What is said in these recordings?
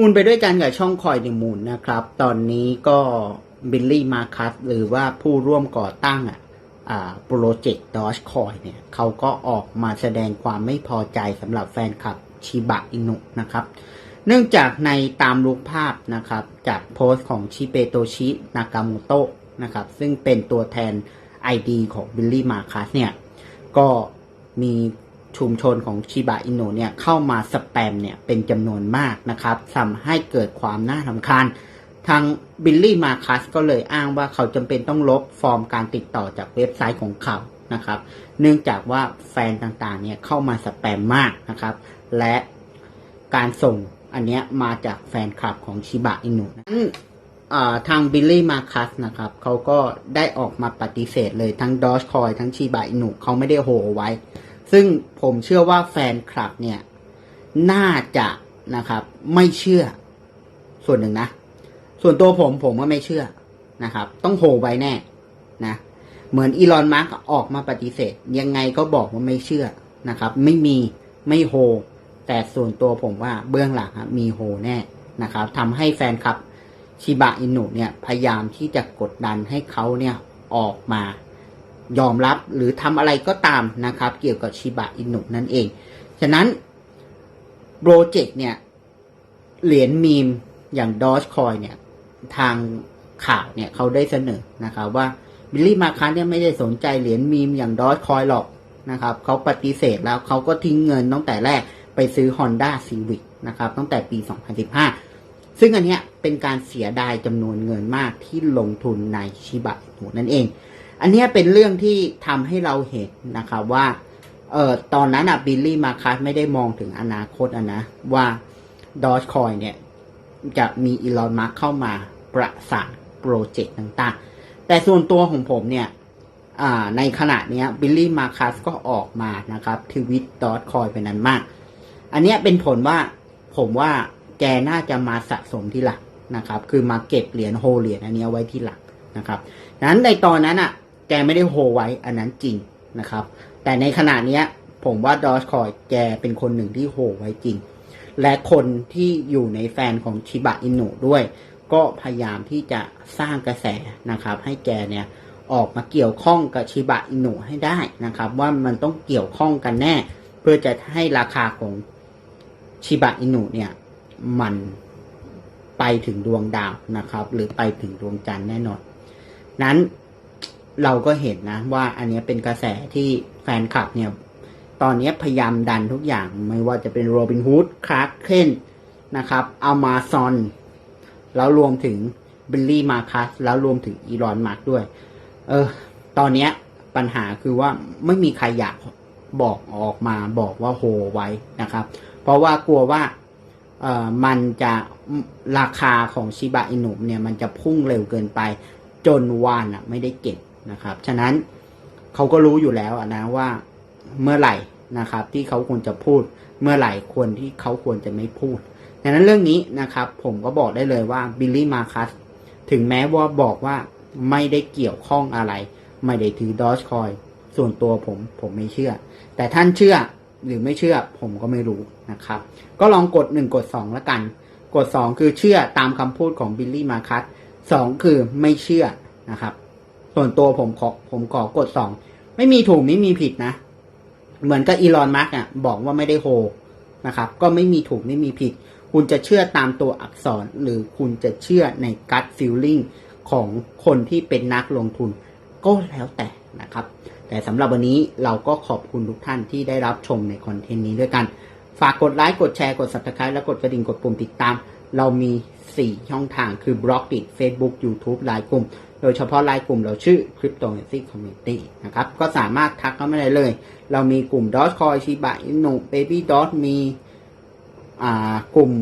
มูลไปด้วยกันกับช่องคอยในมูลนะครับ ตอนนี้ก็บิลลี่มาคัสหรือว่าผู้ร่วมก่อตั้งอะอ่าโปรเจกต์ดอชคอยเนี่ยเขาก็ออกมาแสดงความไม่พอใจสำหรับแฟนคลับชิบะอินุนะครับ เนื่องจากในตามรูปภาพนะครับ จากโพสต์ของชิเปโตชินากาโมโตะนะครับ ซึ่งเป็นตัวแทน ID ของบิลลี่มาคัสเนี่ย ก็มี ชุมชนของชิบะอินุเนี่ยเข้ามาสแปมเนี่ยเป็นจำนวนมากนะครับทำให้เกิดความน่าทำคาญทางบิลลี่มาคัสก็เลยอ้างว่าเขาจำเป็นต้องลบฟอร์มการติดต่อจากเว็บไซต์ของเขานะครับ เนื่องจากว่าแฟนต่างๆเนี่ยเข้ามาสแปมมากนะครับ และการส่งอันเนี้ยมาจากแฟนคลับของชิบะอินุนั้นทางบิลลี่มาคัสนะครับเขาก็ได้ออกมาปฏิเสธเลยทั้งดอชคอยทั้งชิบะอินุเขาไม่ได้โหไว้ ซึ่งผมเชื่อว่าแฟนคลับเนี่ย น่าจะนะครับ ไม่เชื่อ ส่วนหนึ่งนะ ส่วนตัวผมผมก็ไม่เชื่อนะครับ ต้องโหไว้แน่นะ เหมือนอีลอนมาร์กออกมาปฏิเสธ ยังไงก็บอกว่าไม่เชื่อนะครับ ไม่มีไม่โหแต่ส่วนตัวผมว่าเบื้องหลังมีโหแน่นะครับทำให้แฟนคลับชิบะอินุเนี่ยพยายามที่จะกดดันให้เขาเนี่ยออกมา ยอมรับหรือทำอะไรก็ตามนะครับ เกี่ยวกับชิบะอินุนั่นเอง ฉะนั้นโปรเจกต์เนี่ย เหรียญมีมอย่างดอ g คอยเนี่ย ทางข่าวเนี่ยเขาได้เสนอนะครับว่าบิลลี่มาคันเนี่ยไม่ได้สนใจเหรียญมีมอย่างดอ g คอยหรอกนะครับเขาปฏิเสธแล้วเขาก็ทิ้งเงินตั้งแต่แรกไปซื้อ Honda Civic นะครับตั้งแต่ปี 2015 ซึ่งอันเนี้ยเป็นการเสียดายจำนวนเงินมากที่ลงทุนในชิบะอินุนั่นเอง อันนี้เป็นเรื่องที่ทำให้เราเห็นนะครับว่าเออตอนนั้นอะบิลลี่มาคัสไม่ได้มองถึงอนาคตอะนะว่าดอ g คอยเนี่ยจะมีอีลอนมาร์เข้ามาประสานโปรเจกต์ต่างๆ แต่ส่วนตัวของผมเนี่ยในขณะเนี้ยบิลลี่มาคัสก็ออกมานะครับทวิตดอ g คอยไปนั้นมาก อันนี้เป็นผลว่าผมว่าแกน่าจะมาสะสมที่หลักนะครับ คือมาเก็บเหรียญโฮเหรียญอันนี้ไว้ที่หลักนะครับดังนั้นในตอนนั้นอะ แกไม่ได้โฮไว้อันนั้นจริงนะครับ แต่ในขณะเนี้ยผมว่าดอ g คอยแกเป็นคนหนึ่งที่โฮไว้จริง และคนที่อยู่ในแฟนของชิบะอินุด้วย ก็พยายามที่จะสร้างกระแสนะครับ ให้แกเนี่ยออกมาเกี่ยวข้องกับชิบะอินุให้ได้นะครับ ว่ามันต้องเกี่ยวข้องกันแน่ เพื่อจะให้ราคาของชิบะอินุเนี่ยมันไปถึงดวงดาวนะครับ หรือไปถึงดวงจันทร์แน่นอน นั้น เราก็เห็นนะว่าอันนี้เป็นกระแสที่แฟนคลับเนี่ย ตอนนี้พยายามดันทุกอย่างไม่ว่าจะเป็นโรบินฮูดคลาร์กเคนนะครับอามาซอนแล้วรวมถึงบิลลี่มาคัสแล้วรวมถึงอีรอนมาร์กด้วย เออ ตอนเนี้ยปัญหาคือว่าไม่มีใครอยากบอกออกมาบอกว่าโฮไว้นะครับ เพราะว่ากลัวว่าเออมันจะราคาของชิบะอินุเนี่ย มันจะพุ่งเร็วเกินไป จนวานอะ ไม่ได้เก็บ นะครับ ฉะนั้นเขาก็รู้อยู่แล้วนะว่าเมื่อไหร่นะครับ ที่เขาควรจะพูดเมื่อไหร่ควรที่เขาควรจะไม่พูดดังนั้นเรื่องนี้นะครับ ผมก็บอกได้เลยว่าบิลลี่มาคัสถึงแม้ว่าบอกว่าไม่ได้เกี่ยวข้องอะไร ไม่ได้ถือดอ g คอยส่วนตัวผมผมไม่เชื่อ แต่ท่านเชื่อหรือไม่เชื่อผมก็ไม่รู้นะครับ ก็ลองกดหนึ่งกดสองแล้วกัน กดสองคือเชื่อตามคำพูดของบิลลี่มาคัสสองคือไม่เชื่อนะครับ ส่วนตัวผมขอผมขอกดสองไม่มีถูกไม่มีผิดนะ เหมือนกับอีลอนมาร์กอะบอกว่าไม่ได้โฮนะครับ ก็ไม่มีถูกไม่มีผิด คุณจะเชื่อตามตัวอักษร หรือคุณจะเชื่อใน gut feeling ของคนที่เป็นนักลงทุน ก็แล้วแต่นะครับ แต่สำหรับวันนี้เราก็ขอบคุณทุกท่านที่ได้รับชมในคอนเทนต์นี้ด้วยกัน ฝากกดไลค์กดแชร์กด subscribe และกดกระดิ่งกดปุ่มติดตาม เรามี 4 ช่องทางคือ b l o g d i t Facebook YouTube ไลน์กลุ่ม โดยเฉพาะไลน์กลุ่มเราชื่อ Cryptocurrency Community นะครับ ก็สามารถทักเข้ามาได้เลย เรามีกลุ่ม Dogecoin Shiba Inu Baby Dot มีกลุ่ม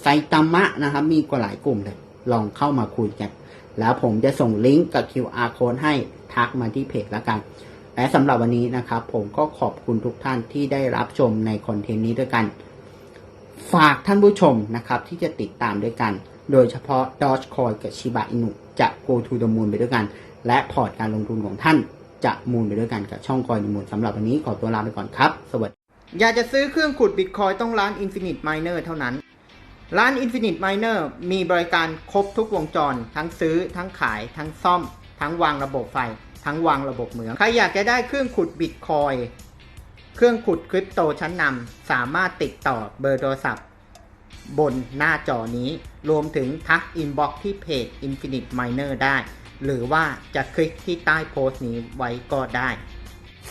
ไซตามะนะครับ มีกว่าหลายกลุ่มเลย ลองเข้ามาคุยกัน แล้วผมจะส่งลิงก์กับ QR code ให้ทักมาที่เพจแล้วกัน และสำหรับวันนี้นะครับ ผมก็ขอบคุณทุกท่านที่ได้รับชมในคอนเทนต์นี้ด้วยกัน ฝากท่านผู้ชมนะครับที่จะติดตามด้วยกัน โดยเฉพาะ Dogecoin กับ Shiba Inu จะ Go to the Moon ไปด้วยกัน และพอร์ตการลงทุนของท่านจะมูลไปด้วยกันกับช่อง Coin the Moon สำหรับวันนี้ขอตัวลาไปก่อนครับ สวัสดี อยากจะซื้อเครื่องขุดบิตคอยต้องร้าน Infinite Miner เท่านั้น ร้าน Infinite Miner มีบริการครบทุกวงจร ทั้งซื้อ ทั้งขาย ทั้งซ่อม ทั้งวางระบบไฟ ทั้งวางระบบเหมือง ใครอยากจะได้เครื่องขุดบิตคอย เครื่องขุดคริปโตชั้นนำสามารถติดต่อเบอร์โทรศัพท์ บนหน้าจอนี้ รวมถึงทักอินบ็อกที่เพจ Infinite Miner ได้ หรือว่าจะคลิกที่ใต้โพสต์นี้ไว้ก็ได้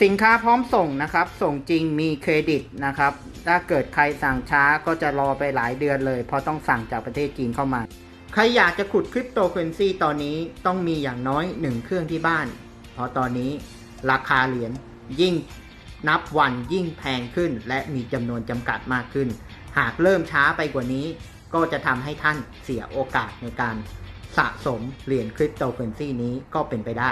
สินค้าพร้อมส่งนะครับ ส่งจริงมีเครดิตนะครับ ถ้าเกิดใครสั่งช้าก็จะรอไปหลายเดือนเลย เพราะต้องสั่งจากประเทศจีนเข้ามา ใครอยากจะขุดคริปโตเคอเรนซีตอนนี้ต้องมีอย่างน้อยหนึ่งเครื่องที่บ้าน เพราะตอนนี้ราคาเหรียญยิ่ง นับวันยิ่งแพงขึ้น และมีจำนวนจำกัดมากขึ้น หากเริ่มช้าไปกว่านี้ ก็จะทำให้ท่านเสียโอกาสในการสะสมเหรียญคริปโตเคอเรนซีนี้ก็เป็นไปได้